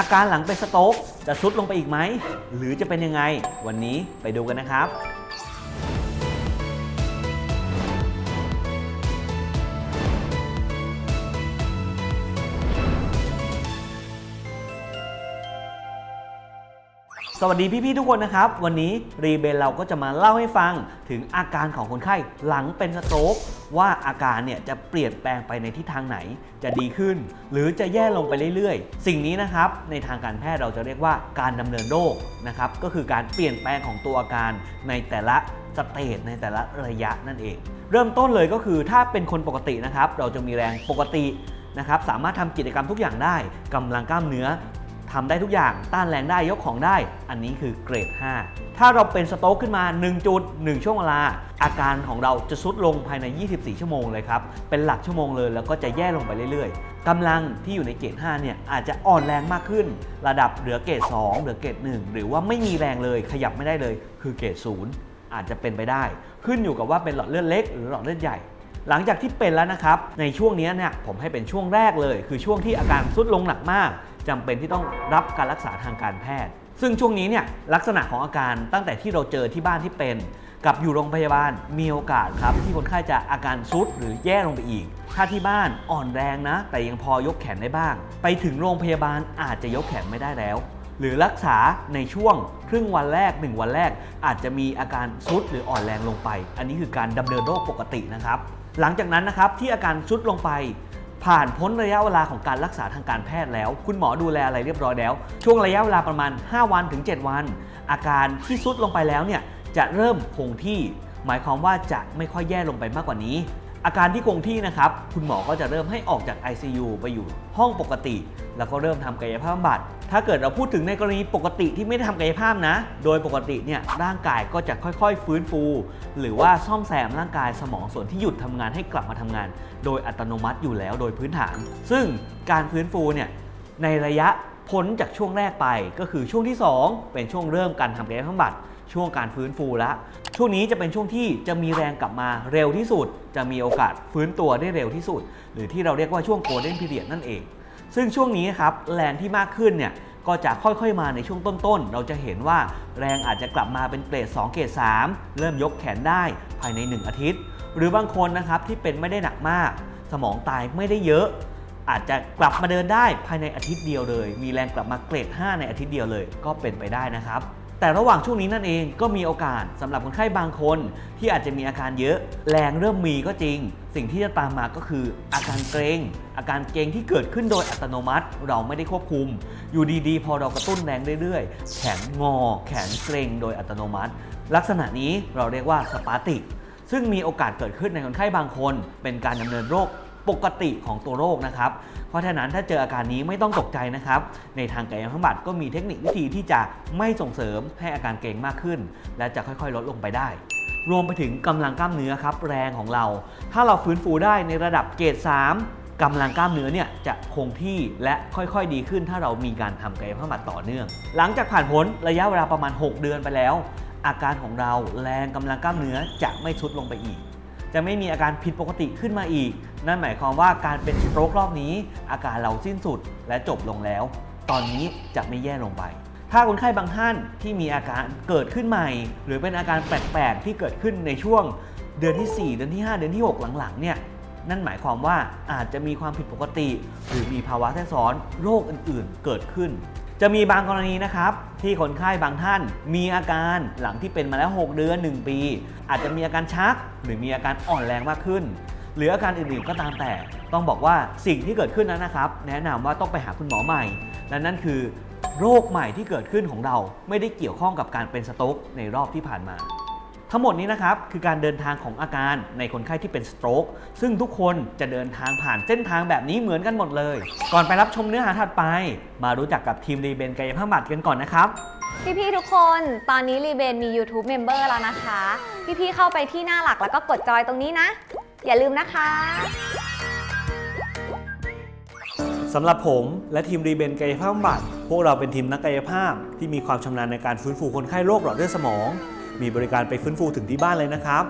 อาการหลังเป็นสโต๊กจะซุดลงไปอีกไหม หรือจะเป็นยังไง วันนี้ไปดูกันนะครับ สวัสดีพี่ ๆ ทุกคนนะครับ วันนี้รีเบนเราก็จะมาเล่าให้ฟังถึงอาการของคนไข้หลังเป็นสโตรกว่าอาการเนี่ยจะเปลี่ยนแปลงไปในทิศทางไหน จะดีขึ้น หรือจะแย่ลงไปเรื่อยๆ สิ่งนี้นะครับในทางการแพทย์เราจะเรียกว่าการดำเนินโรคนะครับก็คือการเปลี่ยนแปลงของตัวอาการในแต่ละสเตจในแต่ละระยะนั่นเอง เริ่มต้นเลยก็คือถ้าเป็นคนปกตินะครับเราจะมีแรงปกตินะครับสามารถทำกิจกรรมทุกอย่างได้กำลังกล้ามเนื้อ ทำได้ทุกอย่างต้านแรงได้ยกของได้ อันนี้คือเกรด 5 ถ้าเราเป็นสโต๊กขึ้นมา 1 จุด 1 ช่วงเวลา อาการของเราจะซุดลงภายใน 24 ชั่วโมงเลยครับ เป็นหลักชั่วโมงเลยแล้วก็จะแย่ลงไปเรื่อยๆกำลังที่อยู่ในเกรด 5 เนี่ยอาจจะอ่อนแรงมากขึ้น ระดับเหลือเกรด 2 เหลือเกรด 1 หรือว่าไม่มีแรงเลยขยับไม่ได้เลย คือเกรด 0 อาจจะเป็นไปได้ ขึ้นอยู่กับว่าเป็นหลอดเลือดเล็กหรือหลอดเลือดใหญ่หลังจากที่เป็นแล้วนะครับ ในช่วงนี้เนี่ยผมให้เป็นช่วงแรกเลย คือช่วงที่อาการซุดลงหนักมาก จำเป็นที่ต้องรับการรักษาทางการแพทย์ ซึ่งช่วงนี้เนี่ยลักษณะของอาการตั้งแต่ที่เราเจอที่บ้านที่เป็น กับอยู่โรงพยาบาลมีโอกาสครับ ที่คนไข้จะอาการซุดหรือแย่ลงไปอีก ถ้าที่บ้านอ่อนแรงนะ แต่ยังพอยกแขนได้บ้าง ไปถึงโรงพยาบาลอาจจะยกแขนไม่ได้แล้ว หรือรักษาในช่วงครึ่งวันแรก 1 วันแรก อาจจะมีอาการซุดหรืออ่อนแรงลงไป อันนี้คือการดำเนินโรคปกตินะครับหลังจากนั้นนะครับที่อาการซุดลงไป ผ่านพ้นระยะเวลาของการรักษาทางการแพทย์แล้ว คุณหมอดูแลอะไรเรียบร้อยแล้ว ช่วงระยะเวลาประมาณ 5 วันถึง 7 วัน อาการที่ซุดลงไปแล้วเนี่ยจะเริ่มคงที่ หมายความว่าจะไม่ค่อยแย่ลงไปมากกว่านี้ อาการที่คงที่นะครับ คุณหมอก็จะเริ่มให้ออกจาก ICU ไปอยู่ห้องปกติ แล้วก็เริ่มทำกายภาพบำบัด ถ้าเกิดเราพูดถึงในกรณีปกติที่ไม่ได้ทำกายภาพนะ โดยปกติเนี่ยร่างกายก็จะค่อยๆ ฟื้นฟู หรือว่าซ่อมแซมร่างกายสมองส่วนที่หยุดทำงานให้กลับมาทำงาน โดยอัตโนมัติอยู่แล้วโดยพื้นฐาน ซึ่งการฟื้นฟูเนี่ยในระยะพ้นจากช่วงแรกไป ก็คือช่วงที่ 2 เป็นช่วงเริ่มการทำกายภาพบำบัด ช่วงการฟื้นฟูแล้วช่วงนี้จะเป็นช่วงที่จะมีแรงกลับมาเร็วที่สุด จะมีโอกาสฟื้นตัวได้เร็วที่สุด หรือที่เราเรียกว่าช่วงโกลเด้นพีเรียดนั่นเอง ซึ่งช่วงนี้ครับแรงที่มากขึ้นเนี่ยก็จะค่อยๆมาในช่วงต้นๆ เราจะเห็นว่าแรงอาจจะกลับมาเป็นเกรด 2 เกรด 3 เริ่มยกแขนได้ภายใน 1 อาทิตย์ หรือบางคนนะครับที่เป็นไม่ได้หนักมาก สมองตายไม่ได้เยอะ อาจจะกลับมาเดินได้ภายในอาทิตย์เดียวเลย มีแรงกลับมาเกรด 5 ในอาทิตย์เดียวเลย ก็เป็นไปได้นะครับ แต่ระหว่างช่วงนี้นั่นเองก็มีโอกาสสำหรับคนไข้บางคนที่อาจจะมีอาการเยอะ แรงเริ่มมีก็จริง สิ่งที่จะตามมาก็คือ อาการเกรง อาการเกรงที่เกิดขึ้นโดยอัตโนมัติ เราไม่ได้ควบคุม อยู่ดีๆ พอเรากระตุ้นแรงเรื่อยๆ แขนงอ แขนเกรงโดยอัตโนมัติ ลักษณะนี้เราเรียกว่าสปาติกซึ่งมีโอกาสเกิดขึ้นในคนไข้บางคน เป็นการดำเนินโรค ปกติของตัวโรคนะครับ เพราะฉะนั้นถ้าเจออาการนี้ไม่ต้องตกใจนะครับ ในทางกายภาพบำบัดก็มีเทคนิควิธีที่จะไม่ส่งเสริมให้อาการเกร็งมากขึ้น และจะค่อยๆ ลดลงไปได้ รวมไปถึงกำลังกล้ามเนื้อครับแรงของเรา ถ้าเราฟื้นฟูได้ในระดับเกรด3กำลังกล้ามเนื้อเนี่ยจะคงที่และค่อยๆดีขึ้น ถ้าเรามีการทำกายภาพบำบัดต่อเนื่อง หลังจากผ่านพ้นระยะเวลาประมาณ 6 เดือนไปแล้ว อาการของเราแรงกำลังกล้ามเนื้อจะไม่ทุดลงไปอีก จะไม่มีอาการผิดปกติขึ้นมาอีก นั่นหมายความว่าการเป็นสโตรกรอบนี้ อาการเราสิ้นสุดและจบลงแล้ว ตอนนี้จะไม่แย่ลงไป ถ้าคนไข้บางท่านที่มีอาการเกิดขึ้นใหม่ หรือเป็นอาการแปลกๆที่เกิดขึ้นในช่วง เดือนที่ 4 เดือนที่ 5 เดือนที่ 6 หลังๆเนี่ยนั่นหมายความว่าอาจจะมีความผิดปกติ หรือมีภาวะแทรกซ้อนโรคอื่นๆ เกิดขึ้น จะมีบางกรณีนะครับ ที่คนไข้บางท่านมีอาการหลังที่เป็นมาแล้ว 6 เดือน 1 ปี อาจจะมีอาการชัก หรือมีอาการอ่อนแรงมากขึ้น หรืออาการอื่นๆก็ตามแต่ ต้องบอกว่าสิ่งที่เกิดขึ้นนั้นนะครับ แนะนำว่าต้องไปหาคุณหมอใหม่และนั่นคือ โรคใหม่ที่เกิดขึ้นของเราไม่ได้เกี่ยวข้องกับการเป็นสโต๊กในรอบที่ผ่านมา ทั้งหมดนี้นะครับคือการเดินทางของอาการในคนไข้ที่เป็นสโตรกซึ่งทุกคนจะเดินทางผ่านเส้นทางแบบนี้เหมือนกันหมดเลย ก่อนไปรับชมเนื้อหาถัดไป มารู้จักกับทีมรีเบนกายภาพบำบัดกันก่อนนะครับพี่ๆทุกคนตอนนี้รีเบนมี YouTube Member แล้วนะคะ พี่ๆเข้าไปที่หน้าหลักแล้วก็กดจอยตรงนี้นะ อย่าลืมนะคะสำหรับผมและทีมรีเบนกายภาพบำบัดพวกเราเป็นทีมนักกายภาพที่มีความชำนาญในการฟื้นฟูคนไข้โรคหลอดเลือดสมอง มีบริการไปฟื้นฟูถึงที่บ้านเลยนะครับ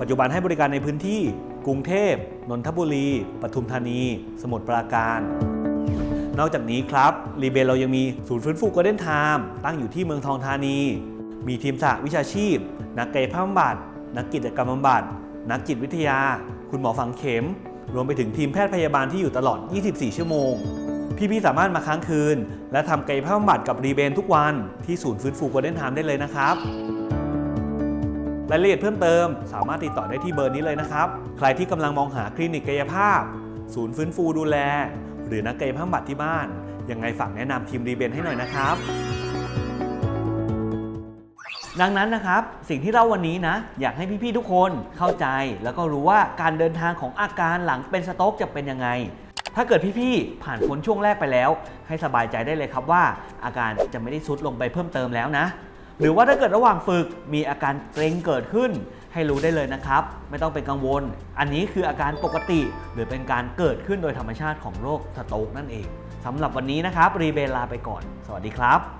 ปัจจุบันให้บริการในพื้นที่ กรุงเทพ นนทบุรี ปทุมธานี สมุทรปราการ นอกจากนี้ครับรีเบนเรายังมีศูนย์ฟื้นฟู Golden Time ตั้งอยู่ที่เมืองทองธานี มีทีมสหวิชาชีพ นักกายภาพบำบัด นักกิจกรรมบำบัด นักจิตวิทยา คุณหมอฝังเข็ม รวมไปถึงทีมแพทย์พยาบาลที่อยู่ตลอด 24 ชั่วโมงพี่ๆสามารถมาค้างคืน และทำกายภาพบำบัดกับรีเบนทุกวันที่ศูนย์ฟื้นฟู Golden Time ได้เลยนะครับ รายละเอียดเพิ่มเติม สามารถติดต่อได้ที่เบอร์นี้เลยนะครับ ใครที่กำลังมองหาคลินิกกายภาพ ศูนย์ฟื้นฟูดูแล หรือนักกายภาพบำบัดที่บ้าน ยังไงฝากแนะนำทีมรีเบนให้หน่อยนะครับ ดังนั้นนะครับ สิ่งที่เราวันนี้นะ อยากให้พี่ๆทุกคนเข้าใจ แล้วก็รู้ว่าการเดินทางของอาการหลังเป็นสโต๊กจะเป็นยังไงถ้าเกิดพี่ๆ ผ่านพ้นช่วงแรกไปแล้ว ให้สบายใจได้เลยครับว่า อาการจะไม่ได้ซุดลงไปเพิ่มเติมแล้วนะ หรือว่าถ้าเกิดระหว่างฝึกมีอาการเกรงเกิดขึ้น ให้รู้ได้เลยนะครับ ไม่ต้องเป็นกังวล อันนี้คืออาการปกติ หรือเป็นการเกิดขึ้นโดยธรรมชาติของโรคสโตรกนั่นเองสำหรับวันนี้นะครับรีเบลลาไปก่อน สวัสดีครับ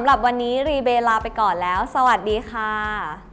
ำำหรับวันนี้รีเบลาไปก่อนแล้ว สวัสดีค่ะ